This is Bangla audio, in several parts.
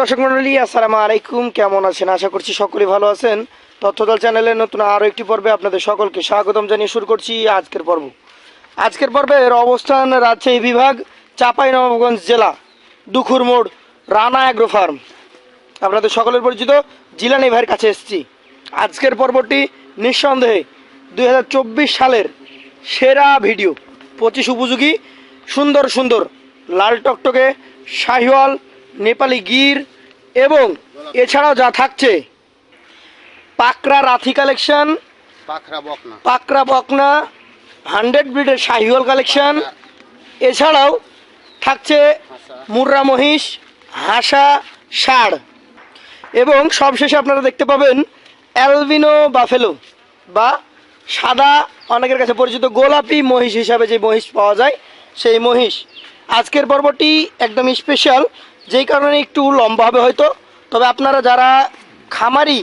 দর্শক মন্ডলী, আসসালামু আলাইকুম। কেমন আছেন? আশা করছি সকলেই ভালো আছেন। তথ্যদল চ্যানেলের নতুন আরও একটি পর্বে আপনাদের সকলকে স্বাগতম জানিয়ে শুরু করছি আজকের পর্ব। আজকের পর্বের অবস্থান রাজশাহী বিভাগ চাঁপাইনবাবগঞ্জ জেলা, দুখুর মোড়, রানা অ্যাগ্রো ফার্ম। আপনাদের সকলের পরিচিত জিলানি ভাইয়ের কাছে এসেছি। আজকের পর্বটি নিঃসন্দেহে দুই হাজার চব্বিশ সালের সেরা ভিডিও। পঁচিশ উপযোগী, সুন্দর সুন্দর, লাল টকটকে, শাহিওয়াল নেপালি গির এবং এছাড়াও যা থাকছে। পাকরা রাথি কালেকশন পাকরা বকনা। হান্ড্রেড ব্রিডের শাহিওয়াল কালেকশন এছাড়াও থাকছে মুর্রা মহিষ হাসা ষাড়। এবং সবশেষে আপনারা দেখতে পাবেন অ্যালবিনো বাফেলো বা সাদা অনেকের কাছে পরিচিত গোলাপি মহিষ হিসাবে যে মহিষ পাওয়া যায় সেই মহিষ। আজকের পর্বটি একদম স্পেশাল যেই কারণে একটু লম্বা হবে হয়তো। তবে আপনারা যারা খামারি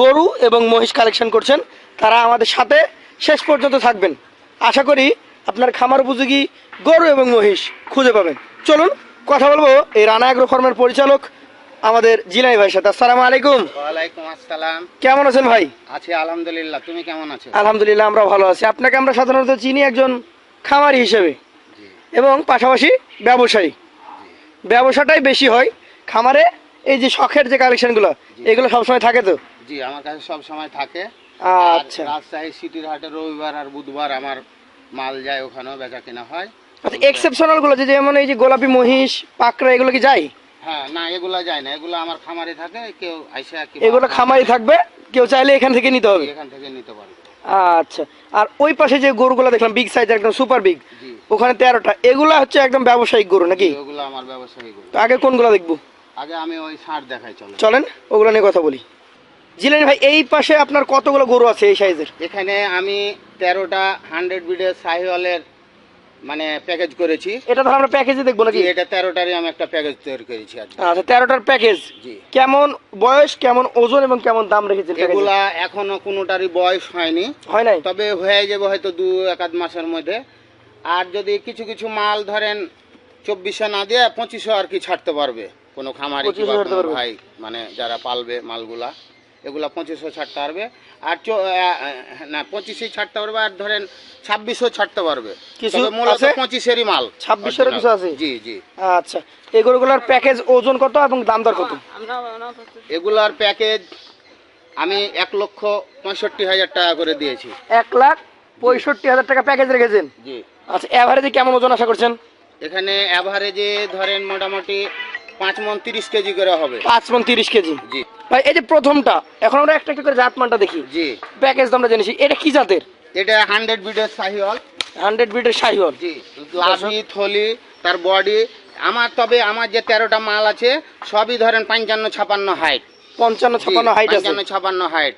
গরু এবং মহিষ কালেকশন করছেন তারা আমাদের সাথে শেষ পর্যন্ত থাকবেন। আশা করি আপনার খামার উপযোগী গরু এবং মহিষ খুঁজে পাবেন। চলুন কথা বলব এই রানা অ্যাগ্রো ফার্মের পরিচালক আমাদের জিলাই ভাইয়ের সাথে। আসসালামু আলাইকুম। ওয়ালাইকুম আসসালাম। কেমন আছেন ভাই? আছি আলহামদুলিল্লাহ। তুমি কেমন আছো? আলহামদুলিল্লাহ আমরা ভালো আছি। আপনাকে আমরা সাধারণত চিনি একজন খামারি হিসেবে এবং পাশাপাশি ব্যবসায়ী। ব্যবসাটাই বেশি হয়। খামারে এই যে শখের যে কালেকশনগুলো এগুলো সবসময় থাকে তো? জি আমার কাছে সব সময় থাকে। আচ্ছা। রাজশাহী সিটির হাটে রবিবার আর বুধবার আমার মাল যায় ওখানেও বেচা কেনা হয়। আচ্ছা এক্সেপশনালগুলো যে যেমন এই যে গোলাপি মহিষ পাকড়া এগুলো কি যায়? হ্যাঁ না এগুলা যায় না। এগুলো আমার খামারে থাকে কেউ আইসা এগুলো খামারি থাকবে কেউ চাইলে এখান থেকে নিতে হবে। এখান থেকে নিতে পারবে। আচ্ছা আর ওই পাশে যে গরুগুলো দেখলাম বিগ সাইজ একদম সুপার বিগ ওখানে তেরোটা। এগুলা হচ্ছে একদম ব্যবসায়িক গরু নাকি? ওগুলো আমার ব্যবসায়ী গরু। আগে কোনগুলো দেখব? আগে আমি ওই দেখাই চলো চলেন ওগুলো নিয়ে কথা বলি। জিলেন ভাই এই পাশে আপনার কতগুলো গরু আছে এই সাইজের? এখানে আমি তেরোটা হান্ড্রেড বিডের সাহিওয়ালের মানে প্যাকেজ করেছি। এটা তাহলে আমরা প্যাকেজে দেখব নাকি? এটা তেরোটারই আমি একটা প্যাকেজ তৈরি করেছি আচ্ছা তেরোটার প্যাকেজ জি। কেমন বয়স কেমন ওজন এবং কেমন দাম রেখেছেন এগুলা এখনও কোনোটারই বয়স হয়নি। হয় নাই? তবে হয়ে যাবে হয়তো দু এক আধ মাসের মধ্যে। আর যদি কিছু কিছু মাল ধরেন চব্বিশশো না দিয়ে পঁচিশশো আর কি ছাড়তে পারবে। কোনো খামারি 2500 ছাড়তে পারবে। ভাই মানে যারা পালবে মালগুলা এগুলা পঁচিশশো ছাড়তে পারবে। আর না পঁচিশেই ছাড়তে পারবে আর ধরেন ছাব্বিশশো ছাড়তে পারবে। মূলত আছে? পঁচিশেরই মাল। 26 এরও কিছু আছে? জি জি। আচ্ছা এই গরুগুলোর প্যাকেজ ওজন কত এবং দাম দর কত? এগুলার প্যাকেজ আমি এক লক্ষ পঁয়ষট্টি হাজার টাকা করে দিয়েছি। এক লাখ পঁয়ষট্টি হাজার টাকা প্যাকেজ রেখেছেন? জি। আচ্ছা অ্যাভারেজে কেমন ওজন আশা করছেন? এখানে অ্যাভারেজে ধরেন মোটামুটি পাঁচ মন তিরিশ কেজি করে হবে। পাঁচ মন তিরিশ কেজি? জি। ভাই এই যে প্রথমটা এখন আমরা একটা একটা করে জাত মানটা দেখি। জি। প্যাকেজ তো আমরা জেনেছি এটা কি জাতের? এটা হান্ড্রেড বিডের সাহিওয়াল হান্ড্রেড বিটের শাহিওয়াল। জি লাভি থলি তার বডি আমার তবে আমার যে তেরোটা মাল আছে সবই ধরেন পঞ্চান্ন ছাপান্ন হাইট পঞ্চান্ন ছাপান্ন হাইট পঞ্চান্ন ছাপান্ন হাইট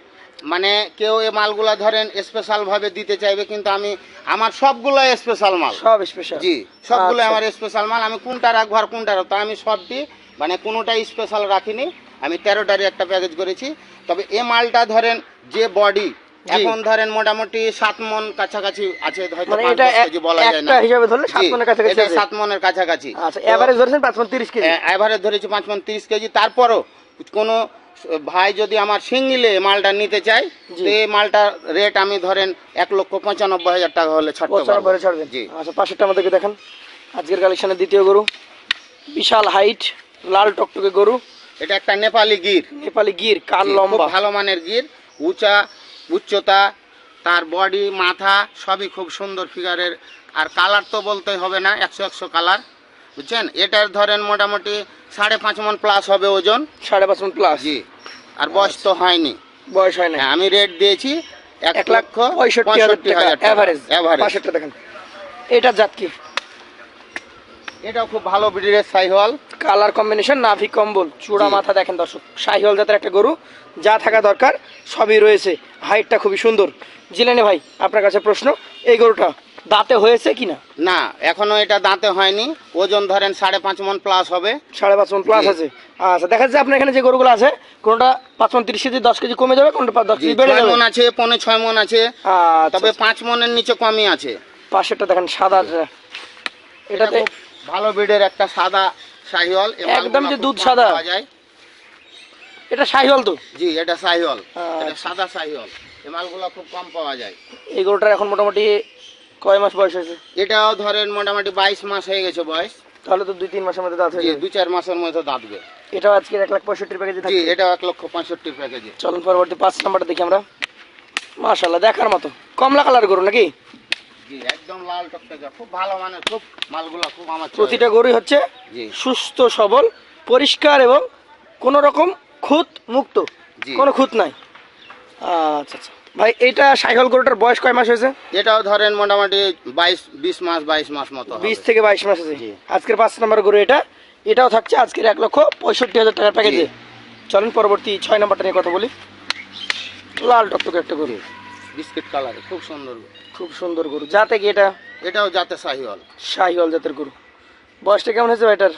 মানে কেউ এই মালগুলা ধরেন স্পেশাল ভাবে দিতে চাইবে কিন্তু আমি আমার সবগুলো স্পেশাল মাল। সব স্পেশাল জি সবগুলো আচ্ছা। আমার স্পেশাল মাল। আমি কোনটা রাখব আর কোনটা রাখব আমি সবটি মানে কোনোটাই স্পেশাল রাখিনি। আমি তেরোটারই একটা প্যাকেজ করেছি। তবে এ মালটা ধরেন যে বডি এখন ধরেন মোটামুটি সাত মন কাছাকাছি আছে হয়তো মানে এটা বলা যায় না। হিসাবে ধরলে সাত মনের কাছাকাছি সাত মনের কাছাকাছি। আচ্ছা এভারেজ ধরেছেন পাঁচ মন তিরিশ কেজি। এভারেজ ধরেছি পাঁচ মন তিরিশ কেজি। তারপরও কোনো ভাই যদি আমার সিঙ্গিলে মালটা নিতে চাই। তো এই মালটার রেট আমি ধরেন এক লক্ষ পঁচানব্বই হাজার টাকা হলে ছাড়তে পারব। পরে ছাড়বেন। জি। আচ্ছা পাশেরটা আমাদেরকে দেখান। আজকের কালেকশনের দ্বিতীয় গরু। বিশাল হাইট লাল টকটকে গরু। এটা একটা নেপালি গির। নেপালি গির কান লম্বা। ভালো মানের গির। উঁচা উচ্চতা তার বডি মাথা সবই খুব সুন্দর ফিগারের আর কালার তো বলতে হবে না একশো একশো কালার বুঝছেন? এটার ধরেন মোটামুটি সাড়ে পাঁচ মন প্লাস হবে ওজন। সাড়ে পাঁচ মন প্লাস জি। আর বয়স তো হয়নি। বয়স হয় না হ্যাঁ, আমি রেট দিয়েছি এক লক্ষ পঁয়ষট্টি হাজার দেখেন। এটা জাত কি? এটাও খুব ভালো ব্রিডের সাইহল। কালার কম্বিনেশন নাভি কম্বল। চূড়া মাথা দেখেন দর্শক। শাহিওয়াল জাতের একটা গরু যা থাকা দরকার সবই রয়েছে। হাইটটা খুবই সুন্দর। জিলেনে ভাই আপনার কাছে প্রশ্ন এই গরুটা দাঁতে হয়েছে কিনা? না এখনও এটা দাঁতে হয়নি। ওজন ধরেন সাড়ে পাঁচ মন প্লাস হবে। সাড়ে পাঁচ মন প্লাস আছে। আচ্ছা দেখা যাচ্ছে আপনার এখানে যে গরুগুলো আছে কোনটা পাঁচ মন তিরিশ কেজি দশ কেজি কমে যাবে কোনটা দশ কেজি বেড়ে যাবে? মন আছে পনেরো ছয় মন আছে। আচ্ছা, তবে পাঁচ মনের নিচে কমই আছে। পাশেরটা দেখেন সাদা এটাতে ভালো ব্রিডের একটা সাদা শাহিওয়াল একদম যে দুধ সাদা। পাওয়া যায়। এটা সাহিওয়াল তো? জি এটা সাহিওয়াল আচ্ছা। এটা সাদা সাহিওয়াল এই মালগুলো খুব কম পাওয়া যায়। এই গরুটার এখন মোটামুটি কয় মাস বয়স হয়েছে? এটাও ধরেন মোটামুটি বাইশ মাস হয়ে গেছে বয়স। তাহলে তো দুই তিন মাসের মধ্যে দাঁত হয়ে যাবে। দু চার মাসের মধ্যে দাঁতবে এটাও আজকে এক লাখ পঁয়ষট্টির প্যাকেজে জি থাকবে? এটাও এক লক্ষ পঁয়ষট্টি প্যাকেজে। চলুন পরবর্তী পাঁচ নাম্বারটা দেখি আমরা। মাশাল্লাহ দেখার মতো। কমলা কালার গরু নাকি? জি একদম লাল টকটকে খুব ভালো মানে খুব মালগুলো খুব আমার প্রতিটা গরুই হচ্ছে জি। সুস্থ সবল পরিষ্কার এবং কোনো রকম খুঁত মুক্ত জি। কোনো খুঁত নাই। আচ্ছা আচ্ছা। ভাই এইটা সাইকেল গরুটার বয়স কয় মাস হয়েছে? এটাও ধরেন মোটামুটি বাইশ বিশ মাস বাইশ মাস মতো বিশ থেকে বাইশ মাস জি। আজকের পাঁচ নাম্বার গরু এটা। এটাও থাকছে আজকের এক লক্ষ পঁয়ষট্টি হাজার টাকার প্যাকেজে চলেন পরবর্তী ছয় নাম্বারটা নিয়ে কথা বলি। লাল টকটকে একটা গরু। বিস্কিট কালার খুব সুন্দর খুব সুন্দর গরু। যাতে কি এটা? এটাও যাতে শাহিওয়াল শাহিওয়াল জাতের গরু। বয়সটা কেমন হয়েছে ভাই এটার?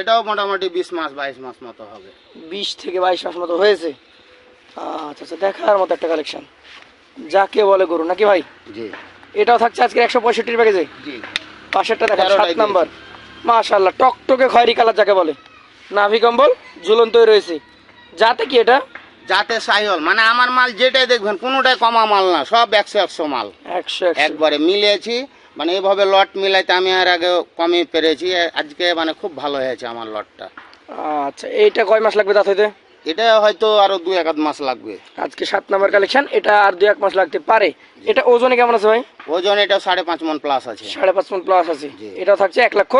এটাও মোটামুটি বিশ মাস বাইশ মাস মতো হবে। বিশ থেকে বাইশ মাস মতো হয়েছে। আচ্ছা আচ্ছা দেখার মতো একটা কালেকশন যাকে বলে গরু নাকি ভাই? জি। এটাও থাকছে আজকে একশো পঁয়ষট্টির প্যাকেজে? জি। পাশেরটা দেখা সাত নাম্বার। মাশাল্লাহ টকটকে খয়েরি কালার যাকে বলে। নাভি কম্বল ঝুলন্তই রয়েছে। যাতে কি এটা? যাতে শাহিওয়াল মানে আমার মাল যেটাই দেখবেন কোনোটাই কমা মাল না সব একশো একশো মাল। একশো একবারে মিলিয়েছি মানে এভাবে লট মিলাইতে আমি আর আগে কমই পেরেছি আজকে মানে খুব ভালো হয়েছে আমার লটটা। আচ্ছা এইটা কয় মাস লাগবে দাঁত হইতে? এটা হয়তো আরও দুই এক মাস লাগবে। আজকে সাত নাম্বার কালেকশন এটা আর দু এক মাস লাগতে পারে। এটা ওজনে কেমন আছে ভাই? ওজন এটা সাড়ে পাঁচ মন প্লাস আছে। সাড়ে পাঁচ মন প্লাস আছে। এটা থাকছে এক লক্ষ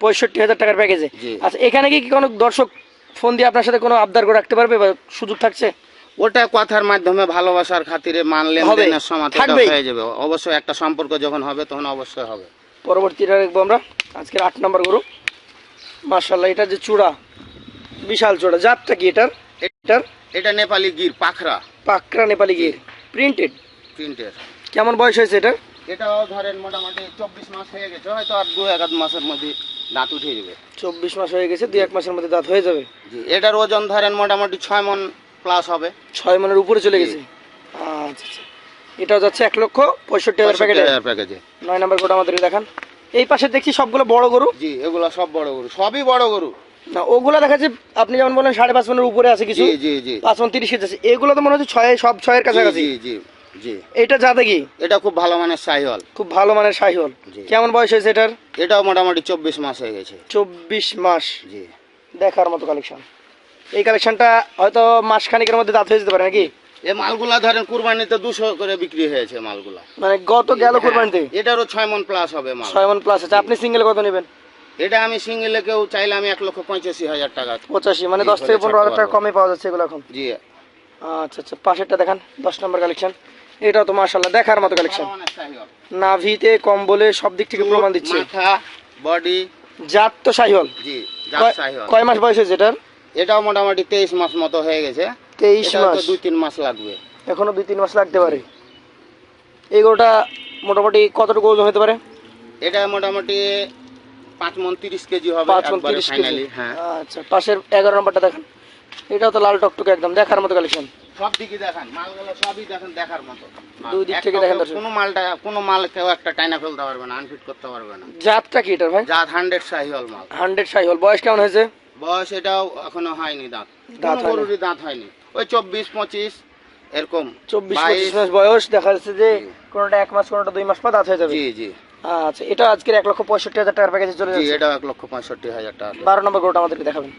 পঁয়ষট্টি হাজার টাকার প্যাকেজে আচ্ছা এখানে কি কোনো দর্শক ফোন দিয়ে আপনার সাথে কোনো আবদার করে রাখতে পারবে বা সুযোগ থাকছে? ওটা কথার মাধ্যমে ভালোবাসার খাতিরে মান হবে। হয়ে যাবে। অবশ্যই একটা সম্পর্ক যখন হবে তখন অবশ্যই হবে। পরবর্তীটা দেখব আমরা। আজকের আট নম্বর গরু। মার্শাল্লাহ এটা যে চূড়া বিশাল চূড়া। জাতটা কি এটার? এটার এটা নেপালি গির পাখরা। পাকরা নেপালি গির। প্রিন্টেড প্রিন্টের কেমন বয়স হয়েছে এটার? এটাও ধরেন মোটামুটি চব্বিশ মাস হয়ে গেছে হয়তো আর দু এক মাসের মধ্যে দাঁত উঠে যাবে। চব্বিশ মাস হয়ে গেছে দুই এক মাসের মধ্যে দাঁত হয়ে যাবে? জি এটার ওজন ধরেন মোটামুটি ছয় মন প্লাস হবে। ছয় মনের উপরে চলে গেছে? আচ্ছা আচ্ছা। এটাও যাচ্ছে এক লক্ষ পঁয়ষট্টি হাজার প্যাকেটে। প্যাকেজে। নয় নম্বর গোটা আমাদের দেখান। এই পাশে দেখছি সবগুলো বড় গরু? জি এগুলো সব বড় গরু সবই বড় গরু। না ওগুলো দেখা যাচ্ছে আপনি যেমন বলেন সাড়ে পাঁচ মনের উপরে আছে কিছু জি জি জি। পাঁচ মন তিরিশ আছে এগুলো তো মনে হচ্ছে ছয় সব ছয়ের কাছাকাছি। জি জি জি। এটা যাতে কি এটা খুব ভালো মানের সাইহল। খুব ভালো মানের জি। কেমন বয়স হয়েছে এটার? এটাও মোটামুটি চব্বিশ মাস হয়ে গেছে। চব্বিশ মাস। জি। দেখার মতো কালেকশন এই কালেকশনটা হয়তো মাস খানিকের মধ্যে দাঁত হয়ে যেতে পারে নাকি? এই মালগুলা ধরেন কুরবানিতে দুশো করে বিক্রি হয়েছে মালগুলা। মানে গত গেল কোরবানিতে? এটারও ছয় মন প্লাস হবে মাল। ছয় মন প্লাস আছে। আপনি সিঙ্গেল কত নেবেন? এটা আমি সিঙ্গেলে কেউ চাইলে আমি এক লক্ষ পঁচাশি হাজার টাকা পঁচাশি মানে দশ থেকে পনেরো হাজার টাকা কমে পাওয়া যাচ্ছে এগুলো এখন? জি। আচ্ছা আচ্ছা পাশেরটা দেখান দশ নম্বর কালেকশন এটাও তো মার্শাল্লাহ দেখার মতো কালেকশন। নাভিতে কম্বলে সব দিক থেকে প্রমাণ দিচ্ছে। বডি জাত তো জি কয়- সাইহল। কয় মাস বয়স হয়েছে এটার? এটাও মোটামুটি তেইশ মাস মতো হয়ে গেছে। তেইশ মাস। দুই তিন মাস লাগবে। এখনও দুই তিন মাস লাগতে পারে। এই গরুটা মোটামুটি কতটুকু ওজন হতে পারে? এটা মোটামুটি পাঁচ মন তিরিশ কেজি হবে পাঁচ মন তিরিশ কেজি। হ্যাঁ। আচ্ছা পাশের এগারো নম্বরটা দেখেন। এটাও তো লাল টকটকে একদম দেখার মতো কালেকশন সব দিকে দেখান মালগুলো সবই দেখেন দেখার মতো। দুই দিক থেকে দেখেন কোনো মালটা কোনো মাল কেউ একটা টাইনা ফেলতে পারবে না আনফিট করতে পারবে না। জাতটা কি এটার ভাই? জাত হান্ড্রেড সাহিওয়াল মাল। হান্ড্রেড শাহিওল বয়স কেমন হয়েছে? বয়স এটাও এখনও হয়নি দাঁত। দাঁত গরুরই দাঁত হয়নি। ওই চব্বিশ পঁচিশ এরকম। চব্বিশ পঁচিশ মাস বয়স দেখা যাচ্ছে যে। কোনোটা এক মাস কোনোটা দুই মাস পর দাঁত হয়ে যাবে। জি জি। আচ্ছা এটা আজকের এক লক্ষ পঁয়ষট্টি হাজার টাকার প্যাকেজে চলে যাচ্ছে। এটাও এক লক্ষ পঁয়ষট্টি হাজার টাকা। বারো নম্বর গরুটা আমাদেরকে দেখাবেন।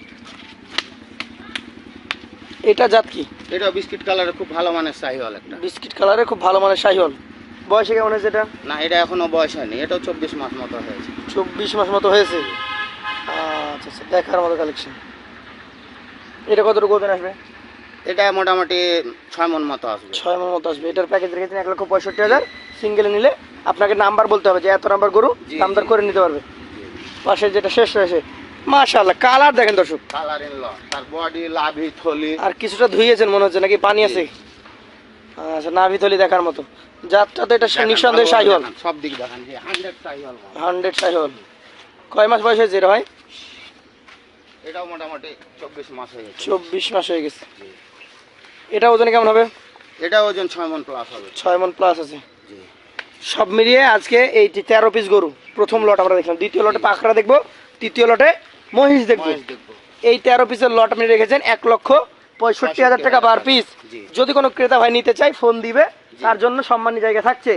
এটা জাত কি? এটাও বিস্কিট কালারের খুব ভালো মানের সাহিওয়াল একটা। বিস্কিট কালারের খুব ভালো মানের শাহিওল বয়সে কেমন হয়েছে এটা? না এটা এখনও বয়স হয়নি এটাও চব্বিশ মাস মতো হয়েছে। চব্বিশ মাস মতো হয়েছে? আচ্ছা আচ্ছা দেখার মতো কালেকশন এটা কতটুকু ওজন আসবে? এটা মোটামুটি ছয় মন মতো আসবে। ছয় মাস মতো আসবে। এটার প্যাকেজ রেখেছেন এক লক্ষ পঁয়ষট্টি হাজার। সিঙ্গেলে নিলে আপনাকে নাম্বার বলতে হবে যে এত নাম্বার গরু দামদার করে নিতে পারবে। পাশে যেটা শেষ রয়েছে মাশাল্লাহ কালার দেখেন দর্শক। কালার ইন তার বডি লাভি থলি। আর কিছুটা ধুইয়েছেন মনে হচ্ছে নাকি পানি আছে? আচ্ছা নাভিতলি দেখার মতো। যাত্রা তো এটা নিঃসন্দেহে দেখান, সব দিক দেখান যে হান্ড্রেড সাহিওয়াল মাল। হান্ড্রেড কয় মাস বয়স হয়েছে ভাই? এটাও মোটামুটি চব্বিশ মাস হয়ে গেছে। চব্বিশ মাস হয়ে গেছে। এটা ওজনে কেমন হবে? এটা ওজন ছয় মন প্লাস হবে। ছয় মন প্লাস আছে। সব মিলিয়ে আজকে এই তেরো পিস গরু। প্রথম লট আমরা দেখলাম। দ্বিতীয় লটে পাখরা দেখব তৃতীয় লটে মহিষ দেখব। এই তেরো পিসের লট আপনি রেখেছেন এক লক্ষ পঁয়ষট্টি হাজার টাকা পার পিস যদি কোনো ক্রেতা ভাই নিতে চায় ফোন দিবে। তার জন্য সম্মানী জায়গা থাকছে।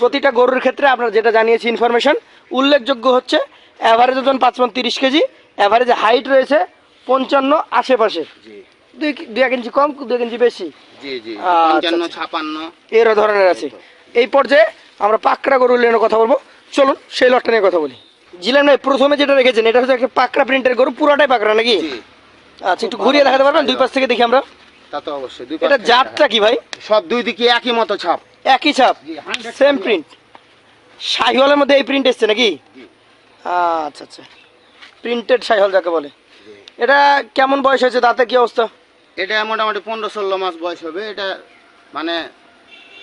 প্রতিটা গরুর ক্ষেত্রে আপনার যেটা জানিয়েছি ইনফরমেশন উল্লেখযোগ্য হচ্ছে অ্যাভারেজ ওজন পাঁচ মন তিরিশ কেজি অ্যাভারেজ হাইট রয়েছে পঞ্চান্ন আশেপাশে। দুই দুই এক ইঞ্চি কম দুই এক ইঞ্চি বেশি। আচ্ছা, আচ্ছা। ছাপান্ন। এরও ধরনের আছে। এই পর্যায়ে আমরা পাকড়া গরু নিয়ে কথা বলব। চলুন সেই লটটা নিয়ে কথা বলি। জিলান ভাই প্রথমে যেটা রেখেছেন এটা হচ্ছে একটা পাকড়া প্রিন্টের গরু পুরোটাই পাকড়া নাকি? আচ্ছা একটু ঘুরিয়ে দেখাতে পারবেন? দুই পাশ থেকে দেখি আমরা। তা তো অবশ্যই দুই এটা জাতটা কি ভাই? সব দুই দিকে একই মতো ছাপ। একই ছাপ সেম প্রিন্ট শাহিওয়ালের মধ্যে এই প্রিন্ট এসছে নাকি। আচ্ছা আচ্ছা। প্রিন্টেড শাহিওয়াল যাকে বলে। এটা কেমন বয়স হয়েছে? দাঁতে কি অবস্থা? এটা মোটামুটি পনেরো ষোলো মাস বয়স হবে। এটা মানে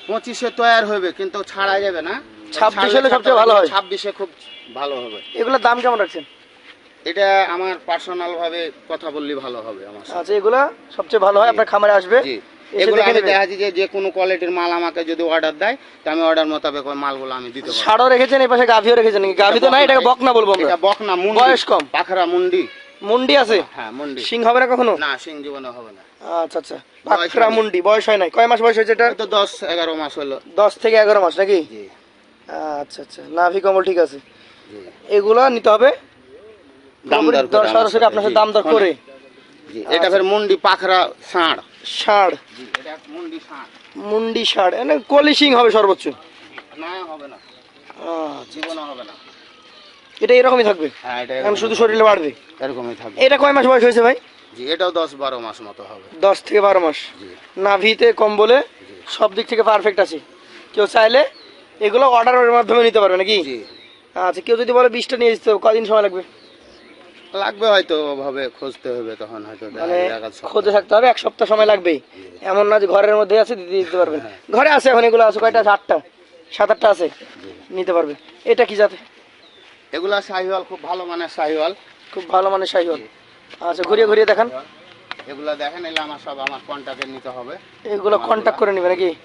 পঁচিশে তৈয়ার হবে কিন্তু ছাড়া যাবে না। 26 হলে সবচেয়ে ভালো হয়। ছাব্বিশে খুব ভালো হবে। এগুলোর দাম কেমন রাখছেন? এটা আমার পার্সোনাল ভাবে কথা বললে ভালো হবে আমার আচ্ছা এগুলা সবচেয়ে ভালো হয় আপনার খামারে আসবে এগুলো আমি দেখা যে যে কোনো কোয়ালিটির মাল আমাকে যদি অর্ডার দেয় তো আমি অর্ডার মোতাবেক ওই মালগুলো আমি দিতে পারব। ষাড়ও রেখেছেন এই পাশে গাভিও রেখেছেন নাকি? গাভি তো নাই এটাকে বক না বলব আমরা। এটা বক মুন্ডি। বয়স কম। পাখরা মুন্ডি। মুন্ডি আছে? হ্যাঁ মুন্ডি। সিং হবে না কখনো? না সিং জীবনে হবে না। আচ্ছা আচ্ছা। বয়স মুন্ডি বয়স হয় নাই। কয় মাস বয়স হয়েছে এটা তো দশ এগারো মাস হলো। দশ থেকে এগারো মাস নাকি? আচ্ছা আচ্ছা। নাভি কমল ঠিক আছে। এগুলো নিতে হবে? দাম দর করে সরাসরি আপনার সাথে। দাম দর করে। এটা ফের মুন্ডি পাখরা ষাঁড়। ষাড়। এটা মুন্ডি ষাঁড়। মুন্ডি ষাড়। মানে কলি সিং হবে সর্বোচ্চ। না হবে না। আচ্ছা, জীবনে হবে না। এটা এরকমই থাকবে? হ্যাঁ এটা শুধু শরীরে বাড়বে? এরকমই থাকবে। এটা কয় মাস বয়স হয়েছে ভাই? জি এটাও দশ বারো মাস মতো হবে। দশ থেকে বারো মাস। নাভিতে কম বলে সব দিক থেকে পারফেক্ট আছে। কেউ চাইলে এগুলো অর্ডারের মাধ্যমে নিতে পারবে নাকি? জি। আচ্ছা কেউ যদি বলে বিশটা নিয়ে হবে কদিন সময় লাগবে? লাগবে হয়তো ওভাবে খুঁজতে হবে তখন হয়তো মানে। খোঁজে থাকতে হবে এক সপ্তাহ সময় লাগবেই এমন না যে ঘরের মধ্যে আছে দিতে দিতে পারবেন হ্যাঁ। ঘরে আছে এখন এগুলো আছে কয়টা আছে? আটটা। সাত আটটা আছে নিতে পারবে। এটা কি জাতে? এগুলা শাহিওয়াল খুব ভালো মানের শাহিওয়াল। খুব ভালো মানে শাহিওয়াল। আচ্ছা ঘুরিয়ে ঘুরিয়ে দেখান। এগুলা দেখেন এলে আমার সব আমার কন্ট্যাক্টে নিতে হবে। এগুলো কন্ট্যাক্ট করে নেবে নাকি?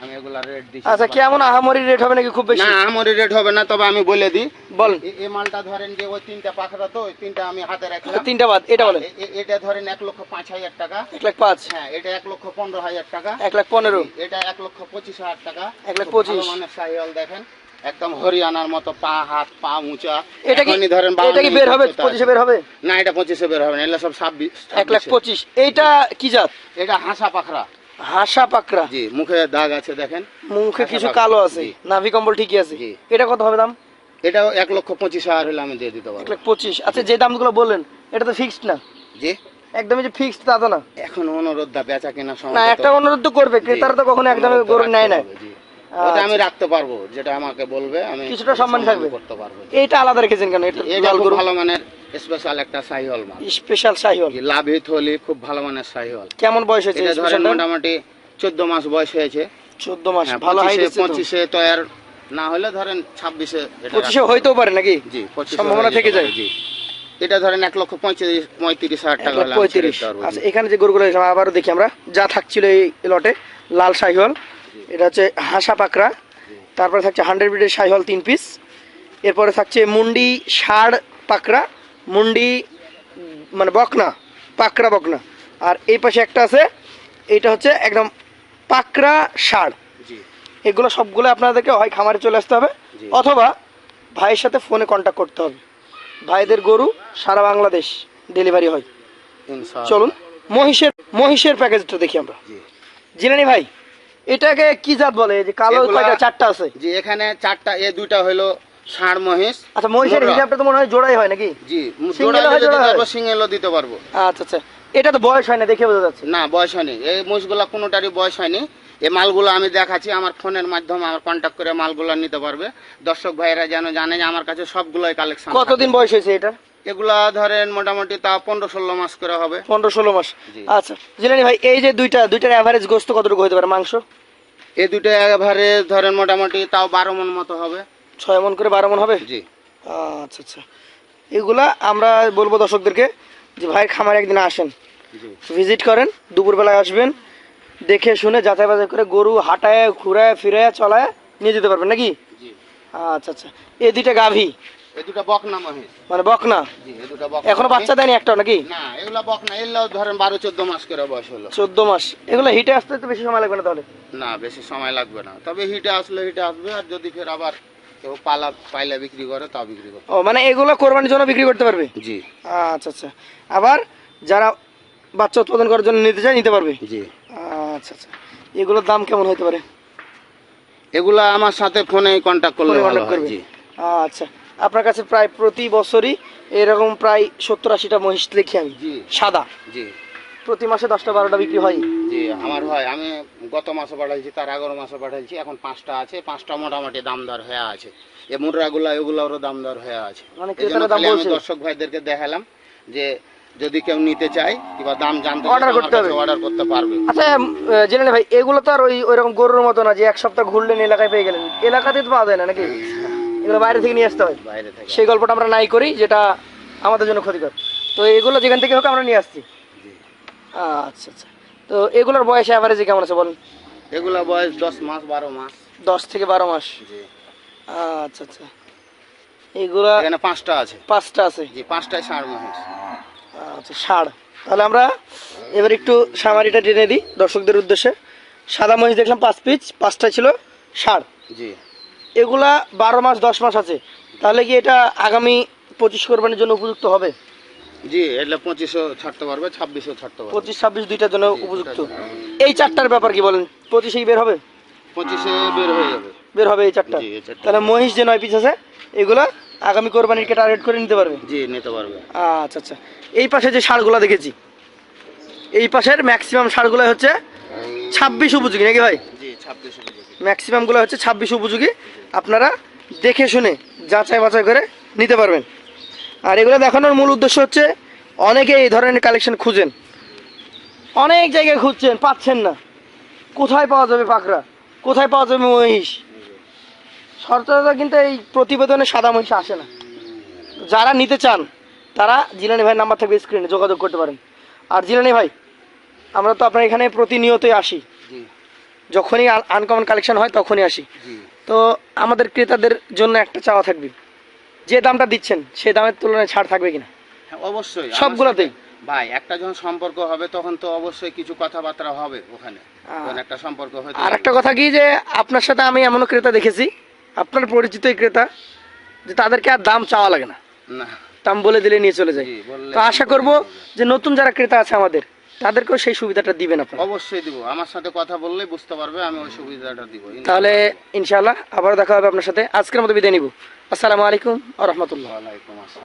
আমি এগুলা রেট দিচ্ছি। আচ্ছা কেমন আহামরি রেট হবে নাকি খুব বেশি? না রেট হবে না তবে আমি বলে দিই। বল এ- এই মালটা ধরেন যে ওই তিনটা পাখরা তো ওই তিনটা আমি হাতে রাখলাম। তিনটা বাদ এটা বলেন। এটা ধরেন এক লক্ষ পাঁচ হাজার টাকা। এক লাখ পাঁচ। হ্যাঁ এটা এক লক্ষ পনেরো হাজার টাকা। এক লাখ পনেরো। এটা এক লক্ষ পঁচিশ হাজার টাকা। এক লাখ পঁচিশ। মানের শাহিওয়াল দেখেন। একদম হরিয়ানার মতো পা হাত পা উঁচা। এটা কি ধরেন এটা কি বের হবে? পঁচিশে বের হবে? না এটা পঁচিশে বের হবে না এগুলো সব ছাব্বিশ। এক লাখ ছাব্বিশে। পঁচিশ। এইটা কি জাত? এটা হাসা পাখরা। হাসা পাকড়া জি মুখে দাগ আছে দেখেন। মুখে কিছু কালো আছে। নাভি কম্বল ঠিকই আছে। এটা কত হবে দাম? এটা এক লক্ষ পঁচিশ হাজার হলে আমি দিয়ে দিতে এক পারব লাখ পঁচিশ। আচ্ছা যে দামগুলো বললেন এটা তো ফিক্সড না? জি। একদমই যে ফিক্সড তা তো না। এখন অনুরোধ দা বেচা কেনার সময় না একটা অনুরোধ তো করবে। ক্রেতারা তো কখনো একদমই গরু নেয় না। ওটা আমি রাখতে পারব যেটা আমাকে বলবে আমি কিছুটা সম্মান থাকবে। করতে পারব। এইটা আলাদা রেখেছেন কেন? এটা এটা খুব ভালো মানের স্পেশাল একটা সাইহল মাল। স্পেশাল থলি খুব ভালো মানের সাইহল। কেমন বয়স হয়েছে এটা ধরেন মোটামুটি চোদ্দ মাস বয়স হয়েছে। চোদ্দ মাস হ্যাঁ, ভালো হাইট পঁচিশে পঁচিশে তৈয়ার না হলে ধরেন ছাব্বিশে এটা পঁচিশে হইতেও পারে নাকি? জি পঁচিশে সম্ভাবনা থেকে যায়। জি। এটা ধরেন এক লক্ষ পঁয়ত্রিশ পঁয়ত্রিশ হাজার টাকা পঁয়ত্রিশ। আচ্ছা এখানে যে গরুগুলো আবারও দেখি আমরা যা থাকছিল এই লটে লাল শাহিওয়াল এটা হচ্ছে হাসা পাকড়া তারপরে থাকছে হান্ড্রেড বিডের শাহিওয়াল তিন পিস এরপরে থাকছে মুন্ডি ষাড় পাকড়া মুন্ডি মানে বকনা পাকড়া বকনা। আর এই পাশে একটা আছে এইটা হচ্ছে একদম পাকড়া ষাড়। এগুলো সবগুলো আপনাদেরকে হয় খামারে চলে আসতে হবে অথবা ভাইয়ের সাথে ফোনে কন্ট্যাক্ট করতে হবে। ভাইদের গরু সারা বাংলাদেশ ডেলিভারি হয়। চলুন মহিষের মহিষের প্যাকেজটা দেখি আমরা। জিলানি ভাই এটাকে কি জাত বলে? এই যে কালো কয়টা? চারটা আছে। জি এখানে চারটা এ দুইটা হলো ষাঁড় মহিষ আচ্ছা মহিষের হিসাবটা তো মনে হয় জোড়াই হয় নাকি? জি জোড়া দিতে পারব সিঙ্গেলও দিতে পারব। আচ্ছা আচ্ছা। এটা তো বয়স হয় না দেখে বোঝা যাচ্ছে। না বয়স হয়নি। এই মোষগুলা কোনোটারই বয়স হয়নি। এই মালগুলো আমি দেখাচ্ছি আমার ফোনের মাধ্যমে আমার কন্ট্যাক্ট করে মালগুলো নিতে পারবে। দর্শক ভাইরা যেন জানে যে আমার কাছে সবগুলোই কালেকশন কতদিন বয়স হয়েছে এটা এগুলা ধরেন মোটামুটি তা পনেরো ষোলো মাস করে হবে। পনেরো ষোলো মাস। আচ্ছা জিলানি ভাই এই যে দুইটা দুইটার অ্যাভারেজ গোস্ত কতটুকু হতে পারে মাংস? এই দুটো অ্যাভারেজ ধরেন মোটামুটি তাও বারো মন মতো হবে। ছয় মন করে বারো মন হবে? জি। আচ্ছা আচ্ছা। এগুলা আমরা বলব দর্শকদেরকে যে ভাইয়ের খামারে একদিন আসেন। ভিজিট করেন দুপুরবেলায় আসবেন দেখে শুনে যাচাই বাছাই করে গরু হাঁটায় ঘুরায় ফিরায় চলায় নিয়ে যেতে পারবেন নাকি? আচ্ছা আচ্ছা। এই দুইটা গাভী এই দুটো বকনা মহিষ। মানে বকনা? জি এই দুটো বকনা। এখনও বাচ্চা দেয়নি একটাও নাকি? না এগুলা বকনা এগুলাও ধরেন বারো চোদ্দ মাস করে বয়স হলো। চোদ্দ মাস। এগুলো হিটে আসতে তো বেশি সময় লাগবে না তাহলে? না বেশি সময় লাগবে না। তবে হিটে আসলে হিটে আসবে আর যদি ফের আবার কেউ পালা পাইলা বিক্রি করে তা বিক্রি করে ও মানে এগুলো কোরবানির জন্য বিক্রি করতে পারবে? জি। আচ্ছা আচ্ছা। আবার যারা বাচ্চা উৎপাদন করার জন্য নিতে চায় নিতে পারবে? জি। আচ্ছা আচ্ছা। এগুলোর দাম কেমন হতে পারে? এগুলা আমার সাথে ফোনে কন্ট্যাক্ট করলে ভালো হয়? জি। আচ্ছা। আপনার কাছে প্রায় প্রতি বছরই এরকম প্রায় সত্তর আশিটা মহিষ দেখি আমি। সাদা। জি। প্রতি মাসে দশটা বারোটা বিক্রি হয়। জি আমার হয়। আমি গত মাসে পাঠাইছি তার এগারো মাসে পাঠাইছি এখন পাঁচটা আছে। পাঁচটা মোটামুটি দাম দর হয়ে আছে। এই মুদ্রাগুলা এগুলোরও দাম দর হয়ে আছে। মানে আমি দর্শক ভাইদেরকে দেখালাম যে যদি কেউ নিতে চায় কিংবা দাম জানতে অর্ডার করতে হবে। অর্ডার করতে পারবে। আচ্ছা জেনে ভাই এগুলো তো আর ওই ওইরকম গরুর মতো না যে এক সপ্তাহ ঘুরলেন এলাকায় পেয়ে গেলেন? এলাকাতে তো পাওয়া যায় না নাকি? এগুলো বাইরে থেকে নিয়ে আসতে হয়। বাইরে থেকে। সেই গল্পটা আমরা নাই করি যেটা আমাদের জন্য ক্ষতিকর। তো এগুলো যেখান থেকে হোক আমরা নিয়ে আসছি। আচ্ছা আচ্ছা। তো এগুলোর বয়স অ্যাভারেজে কেমন আছে বলুন? এগুলা বয়স দশ মাস বারো মাস। দশ থেকে বারো মাস। আচ্ছা আচ্ছা। এগুলা এখানে পাঁচটা আছে। পাঁচটা আছে? জি পাঁচটায় ষাঁড় মহিষ আচ্ছা ষাড়। তাহলে আমরা এবার একটু সামারিটা টেনে দিই দর্শকদের উদ্দেশ্যে। সাদা মহিষ দেখলাম পাঁচ পিস পাঁচটা ছিল ষাড়। জি। এগুলা বারো মাস দশ মাস আছে। তাহলে কি এটা আগামী পঁচিশ কোরবানির জন্য উপযুক্ত হবে? জি এটা পঁচিশও ছাড়তে পারবে ছাব্বিশও ছাড়তে পারবে। পঁচিশ ছাব্বিশ দুইটার জন্য উপযুক্ত। এই চারটার ব্যাপার কি বলেন? পঁচিশেই বের হবে? পঁচিশে বের হয়ে যাবে। বের হবে এই চারটা। তাহলে মহিষ যে নয় পিস আছে এগুলা আগামী কোরবানিকে টার্গেট করে নিতে পারবে? জি নিতে পারবে। আচ্ছা আচ্ছা। এই পাশে যে সারগুলো দেখেছি এই পাশের ম্যাক্সিমাম সারগুলো হচ্ছে ছাব্বিশ উপযোগী নাকি ভাই? ম্যাক্সিমামগুলো হচ্ছে ছাব্বিশ উপযোগী। আপনারা দেখে শুনে, যাচাই বাছাই করে নিতে পারবেন। আর এগুলো দেখানোর মূল উদ্দেশ্য হচ্ছে, অনেকে এই ধরনের কালেকশন খুঁজেন। অনেক জায়গায় খুঁজছেন, পাচ্ছেন না। কোথায় পাওয়া যাবে পাকড়া? কোথায় পাওয়া যাবে মহিষ? সচরাচর কিন্তু এই প্রতিবেদনে সাদা মহিষ আসে না। যারা নিতে চান, তারা জিলানি ভাই নাম্বার থাকবে স্ক্রিনে যোগাযোগ করতে পারেন। আর জিলানি ভাই, আমরা তো আপনার এখানে প্রতিনিয়তই আসি। যখনই আনকমন কালেকশন হয় তখনই আসি। তো আমাদের ক্রেতাদের জন্য একটা চাওয়া থাকবে। যে দামটা দিচ্ছেন সেই দামের তুলনায় ছাড় থাকবে কিনা? হ্যাঁ, অবশ্যই। সবগুলোতেই? ভাই একটা যখন সম্পর্ক হবে তখন তো অবশ্যই কিছু কথাবার্তা হবে ওখানে। একটা সম্পর্ক হয়তো আর একটা কথা কি যে আপনার সাথে আমি এমন ক্রেতা দেখেছি আপনার পরিচিত ক্রেতা যে তাদেরকে আর দাম চাওয়া লাগে না। না। দাম বলে দিলে নিয়ে চলে যায়। তো আশা করব যে নতুন যারা ক্রেতা আছে আমাদের তাদেরকেও সেই সুবিধাটা দিবেন আপনারা অবশ্যই দিব। আমার সাথে কথা বললেই বুঝতে পারবে আমি ওই সুবিধাটা দিব। তাহলে ইনশাআল্লাহ আবার দেখা হবে আপনার সাথে। আজকের মতো বিদায় নিব। আসসালামু আলাইকুম আ রহমতুল্লাহ। আলাইকুম আসসালাম।